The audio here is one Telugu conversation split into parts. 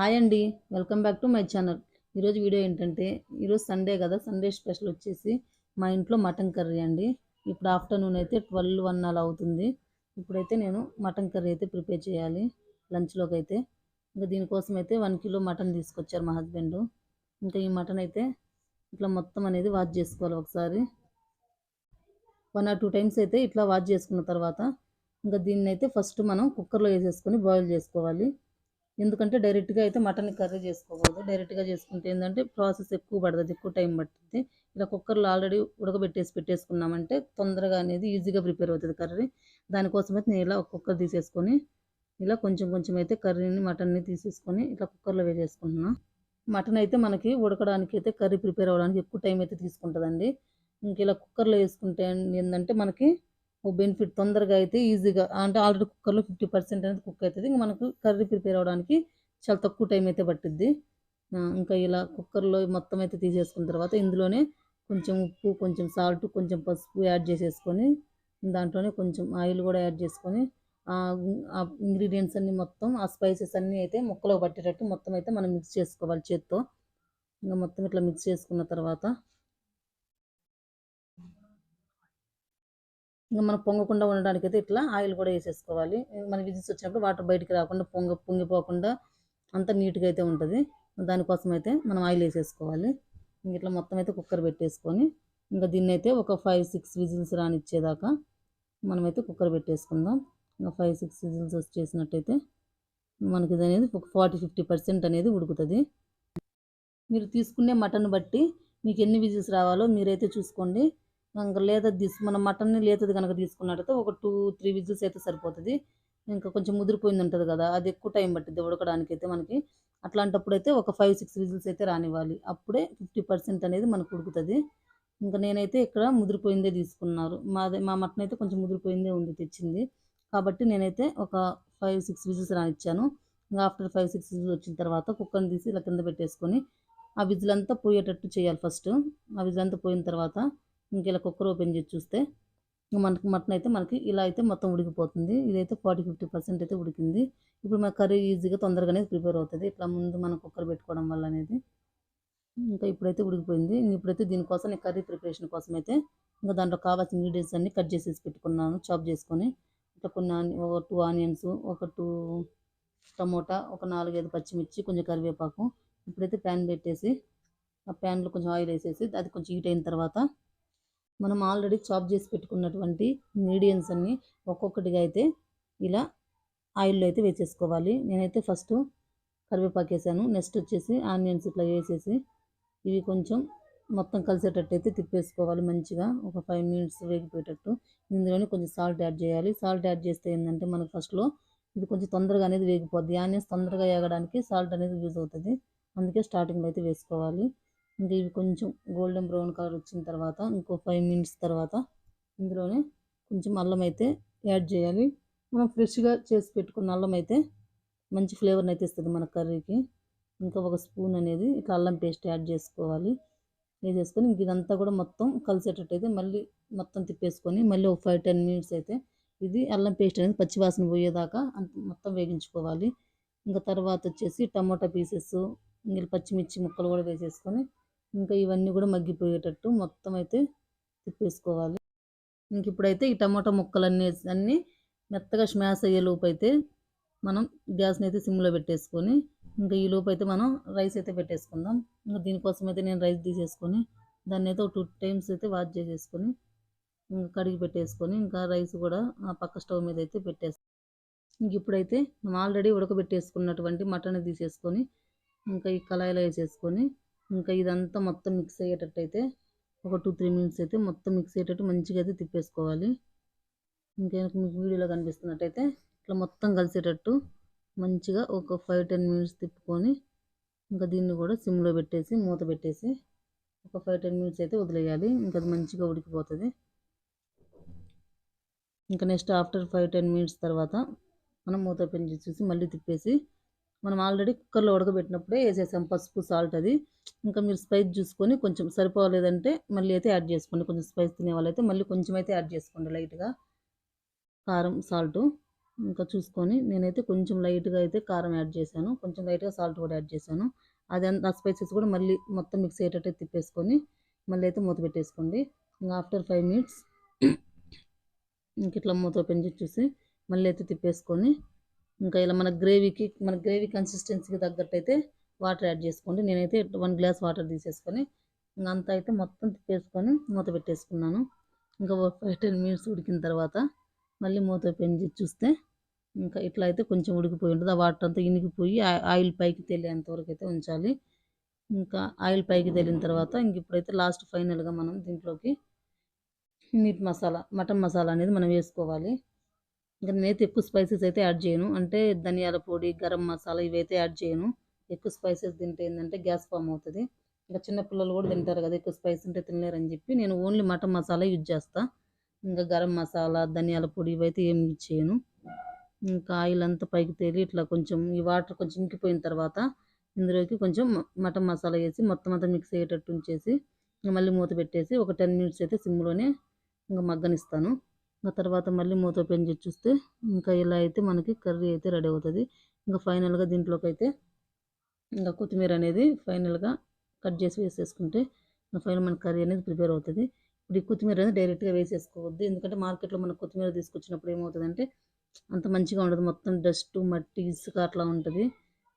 హాయ్ అండి welcome back to my channel. ఈరోజు వీడియో ఏంటంటే ఈరోజు సండే కదా సండే స్పెషల్ వచ్చేసి మా ఇంట్లో మటన్ కర్రీ అండి. ఇప్పుడు ఆఫ్టర్నూన్ అయితే ట్వెల్వ్ వన్ అలా అవుతుంది. ఇప్పుడైతే నేను మటన్ కర్రీ అయితే ప్రిపేర్ చేయాలి లంచ్లోకి అయితే. ఇంకా దీనికోసం అయితే వన్ కిలో మటన్ తీసుకొచ్చారు మా హస్బెండ్. ఇంకా ఈ మటన్ అయితే ఇట్లా మొత్తం అనేది వాష్ చేసుకోవాలి ఒకసారి. వన్ ఆర్ టూ టైమ్స్ అయితే ఇట్లా వాష్ చేసుకున్న తర్వాత ఇంకా దీన్ని అయితే ఫస్ట్ మనం కుక్కర్లో వేసేసుకొని బాయిల్ చేసుకోవాలి. ఎందుకంటే డైరెక్ట్గా అయితే మటన్ కర్రీ చేసుకోకూడదు. డైరెక్ట్గా చేసుకుంటే ఏంటంటే ప్రాసెస్ ఎక్కువ పడుతుంది ఎక్కువ టైం పడుతుంది. ఇలా కుక్కర్లో ఆల్రెడీ ఉడకబెట్టేసి పెట్టేసుకున్నామంటే తొందరగా అనేది ఈజీగా ప్రిపేర్ అవుతుంది కర్రీ. దానికోసం అయితే నేను ఇలా ఒక కుక్కర్ తీసేసుకొని ఇలా కొంచెం కొంచెం అయితే కర్రీని మటన్ని తీసేసుకొని ఇట్లా కుక్కర్లో వేసేసుకుంటున్నాను మటన్ అయితే మనకి ఉడకడానికి అయితే కర్రీ ప్రిపేర్ అవ్వడానికి ఎక్కువ టైం అయితే తీసుకుంటుందండి. ఇంక ఇలా కుక్కర్లో వేసుకుంటే ఏంటంటే మనకి బెనిఫిట్ తొందరగా అయితే ఈజీగా అంటే ఆల్రెడీ కుక్కర్లో ఫిఫ్టీ పర్సెంట్ అనేది కుక్ అవుతుంది ఇంకా మనకు కర్రీ ప్రిపేర్ అవ్వడానికి చాలా తక్కువ టైం అయితే పట్టిద్ది. ఇంకా ఇలా కుక్కర్లో మొత్తం అయితే తీసేసుకున్న తర్వాత ఇందులోనే కొంచెం ఉప్పు కొంచెం సాల్ట్ కొంచెం పసుపు యాడ్ చేసేసుకొని దాంట్లోనే కొంచెం ఆయిల్ కూడా యాడ్ చేసుకొని ఆ ఇంగ్రీడియంట్స్ అన్నీ మొత్తం ఆ స్పైసెస్ అన్నీ అయితే ముక్కలో పట్టేటట్టు మొత్తం అయితే మనం మిక్స్ చేసుకోవాలి చేత్తో. ఇంకా మొత్తం ఇట్లా మిక్స్ చేసుకున్న తర్వాత ఇంకా మనం పొంగకుండా ఉండడానికి అయితే ఇట్లా ఆయిల్ కూడా వేసేసుకోవాలి. మన విజిల్స్ వచ్చినప్పుడు వాటర్ బయటికి రాకుండా పొంగ పొంగిపోకుండా అంత నీట్గా అయితే ఉంటుంది. దానికోసం అయితే మనం ఆయిల్ వేసేసుకోవాలి. ఇంక ఇట్లా మొత్తం అయితే కుక్కర్ పెట్టేసుకొని ఇంకా దీన్ని అయితే ఒక ఫైవ్ సిక్స్ విజిల్స్ రానిచ్చేదాకా మనమైతే కుక్కర్ పెట్టేసుకుందాం. ఇంకా ఫైవ్ సిక్స్ విజిల్స్ వచ్చేసినట్టయితే మనకి ఇది అనేది ఒక ఫార్టీ ఫిఫ్టీ పర్సెంట్ అనేది ఉడుకుతుంది. మీరు తీసుకునే మటన్ బట్టి మీకు ఎన్ని విజిల్స్ రావాలో మీరైతే చూసుకోండి. ఇంకా లేదా తీసు మనం మటన్ని లేతది కనుక తీసుకున్నట్టయితే ఒక టూ త్రీ విజిల్స్ అయితే సరిపోతుంది. ఇంకా కొంచెం ముదిరిపోయింది ఉంటుంది కదా అది ఎక్కువ టైం పట్టింది ఉడకడానికి అయితే మనకి. అట్లాంటప్పుడు అయితే ఒక ఫైవ్ సిక్స్ విజిల్స్ అయితే రానివ్వాలి. అప్పుడే ఫిఫ్టీ పర్సెంట్ అనేది మనకు ఉడుకుతుంది. ఇంకా నేనైతే ఇక్కడ ముదిరిపోయిందే తీసుకున్నారు. మాదే మా మటన్ అయితే కొంచెం ముదిరిపోయిందే ఉంది తెచ్చింది. కాబట్టి నేనైతే ఒక ఫైవ్ సిక్స్ విజిల్స్ రానిచ్చాను. ఇంకా ఆఫ్టర్ ఫైవ్ సిక్స్ విజిల్స్ వచ్చిన తర్వాత కుక్కర్ని తీసి ఇలా కింద పెట్టేసుకొని ఆ విజిల్ అంతా పోయేటట్టు చేయాలి ఫస్ట్. ఆ విజిల్ అంతా పోయిన తర్వాత ఇంకెలా కుక్కర్ ఓపెన్ చేసి చూస్తే మనకి మటన్ అయితే మనకి ఇలా అయితే మొత్తం ఉడికిపోతుంది. ఇదైతే ఫార్టీ ఫిఫ్టీ పర్సెంట్ అయితే ఉడికింది. ఇప్పుడు మన కర్రీ ఈజీగా తొందరగానే ప్రిపేర్ అవుతుంది. ఇట్లా ముందు మనం కుక్కర్ పెట్టుకోవడం వల్ల అనేది ఇంకా ఇప్పుడైతే ఉడికిపోయింది. ఇప్పుడైతే దీనికోసం నేను కర్రీ ప్రిపరేషన్ కోసం అయితే ఇంకా దాంట్లో కావాల్సిన ఇంగ్రీడియంట్స్ అన్ని కట్ చేసేసి పెట్టుకున్నాను. చాప్ చేసుకొని ఇట్లా కొన్ని ఒక టూ ఆనియన్స్ ఒక టూ టమోటా ఒక నాలుగైదు పచ్చిమిర్చి కొంచెం కరివేపాకు ఇప్పుడైతే ప్యాన్ పెట్టేసి ఆ ప్యాన్లో కొంచెం ఆయిల్ వేసేసి అది కొంచెం హీట్ అయిన తర్వాత మనం ఆల్రెడీ చాప్ చేసి పెట్టుకున్నటువంటి ఇంగ్రీడియంట్స్ అన్నీ ఒక్కొక్కటిగా అయితే ఇలా ఆయిల్లో అయితే వేసేసుకోవాలి. నేనైతే ఫస్ట్ కరివేపాకు వేసాను. నెక్స్ట్ వచ్చేసి ఆనియన్స్ ఇట్లా వేసేసి ఇవి కొంచెం మొత్తం కలిసేటట్టు అయితే తిప్పేసుకోవాలి మంచిగా. ఒక ఫైవ్ మినిట్స్ వేగిపోయేటట్టు. ఇందులోనే కొంచెం సాల్ట్ యాడ్ చేయాలి. సాల్ట్ యాడ్ చేస్తే ఏంటంటే మనకు ఫస్ట్లో ఇది కొంచెం తొందరగా అనేది వేగిపోద్ది. ఆనియన్స్ తొందరగా వేగడానికి సాల్ట్ అనేది యూజ్ అవుతుంది. అందుకే స్టార్టింగ్లో అయితే వేసుకోవాలి. ఇంకా ఇవి కొంచెం గోల్డెన్ బ్రౌన్ కలర్ వచ్చిన తర్వాత ఇంకో ఫైవ్ మినిట్స్ తర్వాత ఇందులోనే కొంచెం అల్లం అయితే యాడ్ చేయాలి. మనం ఫ్రెష్గా చేసి పెట్టుకున్న అల్లం అయితే మంచి ఫ్లేవర్ని అయితే ఇస్తుంది మన కర్రీకి. ఇంకా ఒక స్పూన్ అనేది ఇట్లా అల్లం పేస్ట్ యాడ్ చేసుకోవాలి. వేసేసుకొని ఇంక ఇదంతా కూడా మొత్తం కలిసేటట్టు అయితే మళ్ళీ మొత్తం తిప్పేసుకొని మళ్ళీ ఒక ఫైవ్ టెన్ మినిట్స్ అయితే ఇది అల్లం పేస్ట్ అనేది పచ్చివాసన పోయేదాకా అంత మొత్తం వేగించుకోవాలి. ఇంకా తర్వాత వచ్చేసి టమోటా పీసెస్ ఇంకా పచ్చిమిర్చి ముక్కలు కూడా వేసేసుకొని ఇంకా ఇవన్నీ కూడా మగ్గిపోయేటట్టు మొత్తం అయితే తిప్పేసుకోవాలి. ఇంక ఇప్పుడైతే ఈ టమాటా ముక్కలన్నీ అన్నీ మెత్తగా స్మాష్ అయ్యే లోపు అయితే మనం గ్యాస్ని అయితే సిమ్లో పెట్టేసుకొని ఇంకా ఈ లోపు అయితే మనం రైస్ అయితే పెట్టేసుకుందాం. ఇంకా దీనికోసం అయితే నేను రైస్ తీసేసుకొని దాన్ని అయితే ఒక టూ టైమ్స్ అయితే వాష్ చేసేసుకొని ఇంకా కడిగి పెట్టేసుకొని ఇంకా రైస్ కూడా ఆ పక్క స్టవ్ మీద అయితే పెట్టేస్తాం ఇంక ఇప్పుడైతే మనం ఆల్రెడీ ఉడకబెట్టేసుకున్నటువంటి మటన్ తీసేసుకొని ఇంకా ఈ కళాయిలో వేసేసుకొని ఇంకా ఇదంతా మొత్తం మిక్స్ అయ్యేటట్టు అయితే ఒక టూ త్రీ మినిట్స్ అయితే మొత్తం మిక్స్ అయ్యేటట్టు మంచిగా అయితే తిప్పేసుకోవాలి. ఇంకా మీకు వీడియోలో కనిపిస్తున్నట్టయితే ఇట్లా మొత్తం కలిసేటట్టు మంచిగా ఒక ఫైవ్ టెన్ మినిట్స్ తిప్పుకొని ఇంకా దీన్ని కూడా సిమ్లో పెట్టేసి మూత పెట్టేసి ఒక ఫైవ్ టెన్ మినిట్స్ అయితే వదిలేయాలి. ఇంకా అది మంచిగా ఉడికిపోతుంది. ఇంకా next after five ten minutes తర్వాత మనం మూత ఓపెన్ చేసి చూసి మళ్ళీ తిప్పేసి మనం ఆల్రెడీ కుక్కర్లో ఉడకబెట్టినప్పుడే వేసేసాం పసుపు సాల్ట్ అది. ఇంకా మీరు స్పైస్ చూసుకొని కొంచెం సరిపోలేదంటే మళ్ళీ అయితే యాడ్ చేసుకోండి. కొంచెం స్పైస్ తినే వాళ్ళైతే మళ్ళీ కొంచెం అయితే యాడ్ చేసుకోండి లైట్గా. కారం సాల్ట్ ఇంకా చూసుకొని నేనైతే కొంచెం లైట్గా అయితే కారం యాడ్ చేశాను. కొంచెం లైట్గా సాల్ట్ కూడా యాడ్ చేశాను. అది అంత ఆ స్పైసెస్ కూడా మళ్ళీ మొత్తం మిక్స్ అయ్యేటట్టు తిప్పేసుకొని మళ్ళీ అయితే మూత పెట్టేసుకోండి. ఇంకా ఆఫ్టర్ ఫైవ్ మినిట్స్ ఇంక ఇట్లా మూత పెంచి చూసి మళ్ళీ అయితే తిప్పేసుకొని ఇంకా ఇలా మన గ్రేవీకి మన గ్రేవీ కన్సిస్టెన్సీకి తగ్గట్టయితే వాటర్ యాడ్ చేసుకోండి. నేనైతే వన్ గ్లాస్ వాటర్ తీసేసుకొని ఇంకా అంతా అయితే మొత్తం తిప్పేసుకొని మూత పెట్టేసుకున్నాను. ఇంకా ఫైవ్ టెన్ మినిట్స్ ఉడికిన తర్వాత మళ్ళీ మూత పెంచి చూస్తే ఇంకా ఇట్లా అయితే కొంచెం ఉడికిపోయి ఉంటుంది. ఆ వాటర్ అంతా ఇనిగిపోయి ఆ- ఆయిల్ పైకి తెలియంత వరకు అయితే ఉంచాలి. ఇంకా ఆయిల్ పైకి తేలిన తర్వాత ఇంక ఇప్పుడైతే లాస్ట్ ఫైనల్గా మనం దీంట్లోకి మీట్ మసాలా మటన్ మసాలా అనేది మనం వేసుకోవాలి. ఇంకా నేనైతే ఎక్కువ స్పైసెస్ అయితే యాడ్ చేయను. అంటే ధనియాల పొడి గరం మసాలా ఇవైతే యాడ్ చేయను. ఎక్కువ స్పైసెస్ తింటే ఏంటంటే గ్యాస్ ఫామ్ అవుతుంది. ఇంకా చిన్నపిల్లలు కూడా తింటారు కదా ఎక్కువ స్పైస్ ఉంటే తినలేరని చెప్పి నేను ఓన్లీ మటన్ మసాలా యూజ్ చేస్తా. ఇంకా గరం మసాలా ధనియాల పొడి ఇవైతే ఏం యూజ్ చేయను. ఇంకా ఆయిల్ అంతా పైకి తేలి ఇట్లా కొంచెం ఈ వాటర్ కొంచెం ఇంకిపోయిన తర్వాత ఇందులోకి కొంచెం మటన్ మసాలా వేసి మొత్తం అంతా మిక్స్ అయ్యేటట్టు ఉంచేసి ఇంకా మళ్ళీ మూత పెట్టేసి ఒక టెన్ మినిట్స్ అయితే సిమ్లోనే ఇంకా మగ్గనిస్తాను. ఇంకా తర్వాత మళ్ళీ మూత ఓపెన్ చేసి చూస్తే ఇంకా ఇలా అయితే మనకి కర్రీ అయితే రెడీ అవుతుంది. ఇంకా ఫైనల్గా దీంట్లోకి అయితే ఇంకా కొత్తిమీర అనేది ఫైనల్గా కట్ చేసి వేసేసుకుంటే ఇంకా ఫైనల్ మన కర్రీ అనేది ప్రిపేర్ అవుతుంది. ఇప్పుడు ఈ కొత్తిమీర అనేది డైరెక్ట్గా వేసేసుకోవద్దు. ఎందుకంటే మార్కెట్లో మనం కొత్తిమీర తీసుకొచ్చినప్పుడు ఏమవుతుందంటే అంత మంచిగా ఉండదు. మొత్తం డస్ట్ మట్టి ఇసుక అట్లా ఉంటుంది.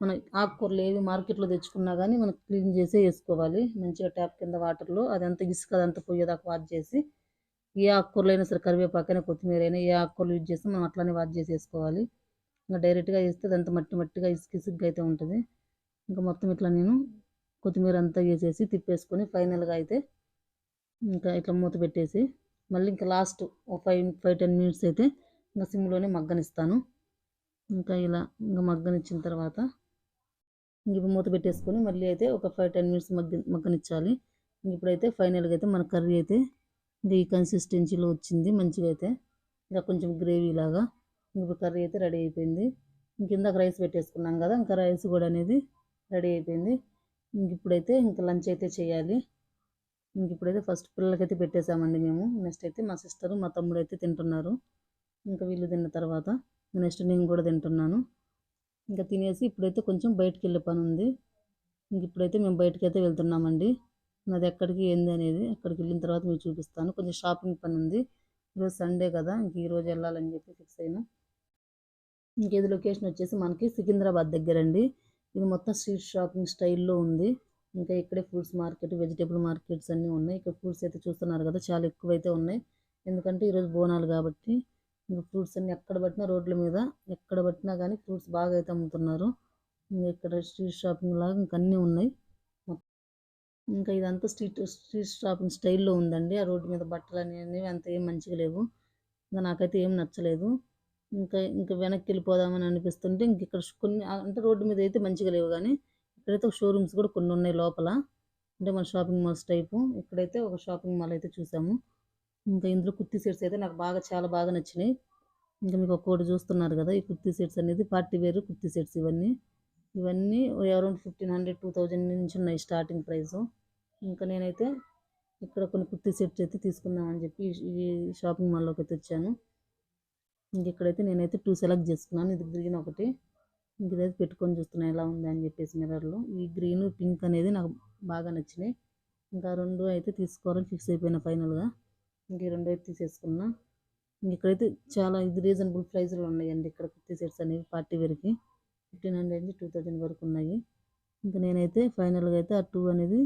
మన ఆకుకూరలు ఏవి మార్కెట్లో తెచ్చుకున్నా కానీ మనం క్లీన్ చేసే వేసుకోవాలి. మంచిగా ట్యాప్ కింద వాటర్లో అదంతా ఇసుక అదంతా పోయేదాకా వాష్ చేసి ఏ ఆకుకూరలు అయినా సరే కరివేపాకైనా కొత్తిమీర అయినా ఏ ఆకుకూరలు యూజ్ చేస్తే మనం అట్లానే వాష్ చేసేసుకోవాలి ఇంకా డైరెక్ట్గా వేస్తే అదంతా మట్టి మట్టిగా ఇసుక ఇసుగ్గా అయితే ఉంటుంది. ఇంకా మొత్తం ఇట్లా నేను కొత్తిమీర అంతా వేసేసి తిప్పేసుకొని ఫైనల్గా అయితే ఇంకా ఇట్లా మూత పెట్టేసి మళ్ళీ ఇంకా లాస్ట్ ఒక ఫైవ్ ఫైవ్ టెన్ మినిట్స్ అయితే ఇంకా సిమ్లోనే మగ్గనిస్తాను. ఇంకా ఇలా ఇంకా మగ్గనిచ్చిన తర్వాత ఇంకా ఇప్పుడు మూత పెట్టేసుకొని మళ్ళీ అయితే ఒక ఫైవ్ టెన్ మినిట్స్ మగ్గ మగ్గనిచ్చాలి. ఇంక ఇప్పుడైతే ఫైనల్గా అయితే మన కర్రీ అయితే ఇది కన్సిస్టెన్సీలో వచ్చింది మంచిగా అయితే ఇంకా కొంచెం గ్రేవీ లాగా. ఇప్పుడు కర్రీ అయితే రెడీ అయిపోయింది. ఇంక ఇందాక రైస్ పెట్టేసుకున్నాం కదా ఇంకా రైస్ కూడా అనేది రెడీ అయిపోయింది. ఇంక ఇప్పుడైతే ఇంకా లంచ్ అయితే చేయాలి. ఇంక ఇప్పుడైతే ఫస్ట్ పిల్లలకైతే పెట్టేసామండి మేము. నెక్స్ట్ అయితే మా సిస్టరు మా తమ్ముడు అయితే తింటున్నారు. ఇంకా వీళ్ళు తిన్న తర్వాత నెక్స్ట్ నేను కూడా తింటున్నాను. ఇంకా తినేసి ఇప్పుడైతే కొంచెం బయటకు వెళ్ళే పని ఉంది ఇంక ఇప్పుడైతే మేము బయటికి అయితే వెళ్తున్నామండి. నాది ఎక్కడికి ఏంది అనేది అక్కడికి వెళ్ళిన తర్వాత మీకు చూపిస్తాను. కొంచెం షాపింగ్ పని ఉంది. ఈరోజు సండే కదా ఇంక ఈరోజు వెళ్ళాలని చెప్పి ఫిక్స్ అయినా. ఇంకేది లొకేషన్ వచ్చేసి మనకి సికింద్రాబాద్ దగ్గర అండి ఇది మొత్తం స్ట్రీట్ షాపింగ్ స్టైల్లో ఉంది. ఇంకా ఇక్కడే ఫ్రూట్స్ మార్కెట్ వెజిటేబుల్ మార్కెట్స్ అన్నీ ఉన్నాయి. ఇక్కడ ఫ్రూట్స్ అయితే చూస్తున్నారు కదా చాలా ఎక్కువ అయితే ఉన్నాయి. ఎందుకంటే ఈరోజు బోనాలు కాబట్టి ఇంకా ఫ్రూట్స్ అన్ని ఎక్కడ పట్టినా రోడ్ల మీద ఎక్కడ పట్టినా కానీ ఫ్రూట్స్ బాగా అయితే అమ్ముతున్నారు. ఇక్కడ స్ట్రీట్ షాపింగ్ లాగా ఇంకా అన్నీ ఉన్నాయి. ఇంకా ఇదంతా స్ట్రీట్ స్ట్రీట్ షాపింగ్ స్టైల్లో ఉందండి. ఆ రోడ్డు మీద బట్టలు అనేవి అంత ఏం మంచిగా లేవు. ఇంకా నాకైతే ఏం నచ్చలేదు. ఇంకా ఇంకా వెనక్కి వెళ్ళిపోదామని అనిపిస్తుంటే ఇంక ఇక్కడ కొన్ని అంటే రోడ్డు మీద అయితే మంచిగా లేవు కానీ ఇక్కడైతే షోరూమ్స్ కూడా కొన్ని ఉన్నాయి లోపల. అంటే మన షాపింగ్ మాల్స్ టైపు. ఇక్కడైతే ఒక షాపింగ్ మాల్ అయితే చూసాము. ఇంకా ఇందులో కుర్తీ సెట్స్ అయితే నాకు బాగా చాలా బాగా నచ్చినాయి. ఇంకా మీకు ఒక్కొక్కటి చూస్తున్నారు కదా ఈ కుర్తీ సెట్స్ అనేది పార్టీ వేర్ కుర్తీ సెట్స్ ఇవన్నీ. ఇవన్నీ around fifteen hundred two thousand నుంచి ఉన్నాయి స్టార్టింగ్ ప్రైస్. ఇంకా నేనైతే ఇక్కడ కొన్ని కుర్తీ సెట్స్ అయితే తీసుకుందామని చెప్పి ఈ- షాపింగ్ మాల్లోకి అయితే వచ్చాను. ఇంక ఇక్కడైతే నేనైతే టూ సెలెక్ట్ చేసుకున్నాను. ఇది గ్రీన్ ఒకటి. ఇంక ఇదైతే పెట్టుకొని చూస్తున్నాను ఎలా ఉంది అని చెప్పేసి మిర్రర్లో ఈ గ్రీన్ పింక్ అనేది నాకు బాగా నచ్చినాయి. ఇంకా రెండు అయితే తీసుకోవాలని ఫిక్స్ అయిపోయిన ఫైనల్గా. ఇంక రెండు అయితే తీసేసుకున్నా. ఇంక ఇక్కడైతే చాలా ఇది రీజనబుల్ ప్రైస్లో ఉన్నాయండి ఇక్కడ కుర్తీ సెట్స్ అనేవి పార్టీ వేర్కి. ఫిఫ్టీన్ హండ్రెడ్ నుంచి టూ థౌజండ్ వరకు ఉన్నాయి. ఇంకా నేనైతే ఫైనల్గా అయితే ఆ టూ అనేది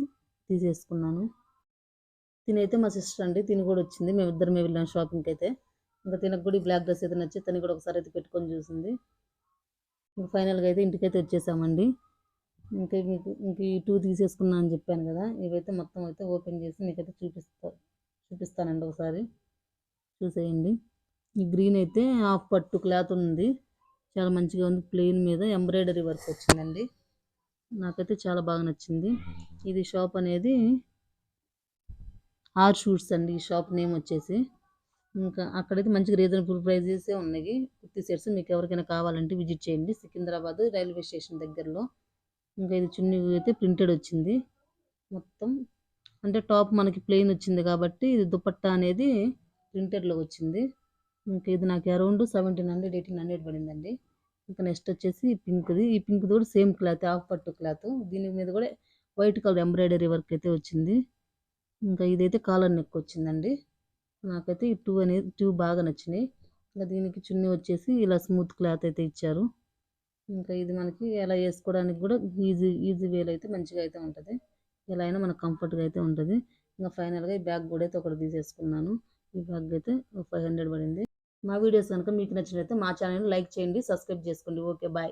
తీసేసుకున్నాను. తినైతే మా సిస్టర్ అండి తిని కూడా వచ్చింది. మేము ఇద్దరమే వెళ్ళాం షాపింగ్కి అయితే. ఇంకా తినకు కూడా బ్లాక్ డ్రెస్ అయితే నచ్చి తను కూడా ఒకసారి అయితే పెట్టుకొని చూసింది. ఇంకా ఫైనల్గా అయితే ఇంటికైతే వచ్చేసామండి. ఇంకా మీకు ఇంక ఈ టూ తీసేసుకున్నా అని చెప్పాను కదా ఇవైతే మొత్తం అయితే ఓపెన్ చేసి మీకైతే చూపిస్తా చూపిస్తానండి ఒకసారి. చూసేయండి. ఈ గ్రీన్ అయితే హాఫ్ పట్టు క్లాత్ ఉంది. చాలా మంచిగా ఉంది. ప్లెయిన్ మీద ఎంబ్రాయిడరీ వర్క్ వచ్చిందండి. నాకైతే చాలా బాగా నచ్చింది. ఇది షాప్ అనేది ఆర్ షూట్స్ అండి. ఈ షాప్ నేమ్ వచ్చేసి. ఇంకా అక్కడైతే మంచిగా రీజనబుల్ ప్రైజెసే ఉన్నాయి. కుర్తీ సెట్స్ మీకు ఎవరికైనా కావాలంటే విజిట్ చేయండి. సికింద్రాబాద్ రైల్వే స్టేషన్ దగ్గరలో. ఇంకా ఇది చున్నీ అయితే ప్రింటెడ్ వచ్చింది. మొత్తం అంటే టాప్ మనకి ప్లెయిన్ వచ్చింది కాబట్టి ఇది దుపట్టా అనేది ప్రింటెడ్లో వచ్చింది. ఇంకా ఇది నాకు around seventeen hundred eighteen hundred పడిందండి. ఇంకా నెక్స్ట్ వచ్చేసి పింక్ది ఈ పింక్ కూడా సేమ్ క్లాత్ ఆఫ్ పట్టు క్లాత్ దీని మీద కూడా వైట్ కలర్ ఎంబ్రాయిడరీ వర్క్ అయితే వచ్చింది. ఇంకా ఇదైతే కాలర్ నెక్ వచ్చిందండి. నాకైతే ఈ టూ అనేది టూ బాగా నచ్చినాయి. ఇంకా దీనికి చున్నీ వచ్చేసి ఇలా స్మూత్ క్లాత్ అయితే ఇచ్చారు. ఇంకా ఇది మనకి ఎలా వేసుకోవడానికి కూడా ఈజీ ఈజీ వేలో అయితే మంచిగా అయితే ఉంటుంది. ఎలా అయినా మనకు కంఫర్ట్గా అయితే ఉంటుంది. ఇంకా ఫైనల్గా ఈ బ్యాగ్ కూడా అయితే ఒకటి తీసేసుకున్నాను. ఈ బ్యాగ్ అయితే ఫైవ్ హండ్రెడ్ పడింది. మా వీడియోస్ కనుక మీకు నచ్చినట్లయితే మా ఛానల్ని లైక్ చేయండి సబ్స్క్రైబ్ చేసుకోండి. Okay bye.